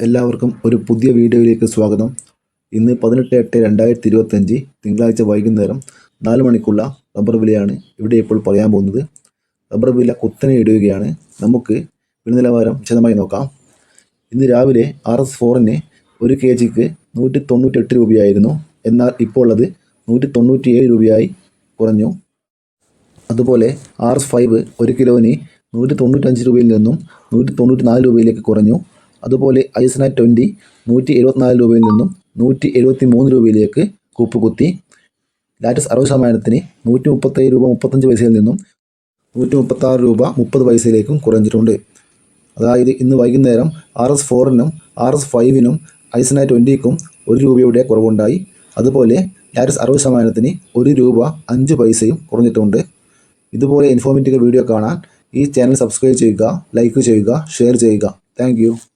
എല്ലാവർക്കും ഒരു പുതിയ വീഡിയോയിലേക്ക് സ്വാഗതം. ഇന്ന് പതിനെട്ട് എട്ട് രണ്ടായിരത്തി ഇരുപത്തഞ്ച് തിങ്കളാഴ്ച വൈകുന്നേരം നാല് മണിക്കുള്ള റബ്ബർ വിലയാണ് ഇവിടെ ഇപ്പോൾ പറയാൻ പോകുന്നത്. റബ്ബർ വില കുത്തനെ ഇടുകയാണ്. നമുക്ക് വില നിലവാരം വിശദമായി നോക്കാം. ഇന്ന് രാവിലെ ആർ എസ് ഫോറിന് ഒരു കെ ജിക്ക് നൂറ്റി തൊണ്ണൂറ്റെട്ട് രൂപയായിരുന്നു. എന്നാൽ ഇപ്പോൾ അത് നൂറ്റി തൊണ്ണൂറ്റിയേഴ് രൂപയായി കുറഞ്ഞു. അതുപോലെ ആർ എസ് ഫൈവ് ഒരു കിലോന് നൂറ്റി തൊണ്ണൂറ്റഞ്ച് രൂപയിൽ നിന്നും നൂറ്റി തൊണ്ണൂറ്റി നാല് രൂപയിലേക്ക് കുറഞ്ഞു. അതുപോലെ ഐസ്ന ട്വന്റി നൂറ്റി എഴുപത്തിനാല് രൂപയിൽ നിന്നും നൂറ്റി എഴുപത്തി മൂന്ന് രൂപയിലേക്ക് കൂപ്പുകുത്തി. ലാറ്റസ് അറുപത് ശതമാനത്തിന് നൂറ്റി മുപ്പത്തേഴ് രൂപ മുപ്പത്തഞ്ച് പൈസയിൽ നിന്നും നൂറ്റി മുപ്പത്താറ് രൂപ മുപ്പത് പൈസയിലേക്കും കുറഞ്ഞിട്ടുണ്ട്. അതായത് ഇന്ന് വൈകുന്നേരം ആർ എസ് ഫോറിനും ആർ എസ് ഫൈവിനും ഐസന ട്വന്റിക്കും ഒരു രൂപയുടെ കുറവുണ്ടായി. അതുപോലെ ലാറ്റസ് അറുപത് ശതമാനത്തിന് ഒരു രൂപ അഞ്ച് പൈസയും കുറഞ്ഞിട്ടുണ്ട്. ഇതുപോലെ ഇൻഫോർമേറ്റീവ് വീഡിയോ കാണാൻ ഈ ചാനൽ സബ്സ്ക്രൈബ് ചെയ്യുക ലൈക്ക് ചെയ്യുക ഷെയർ ചെയ്യുക. താങ്ക്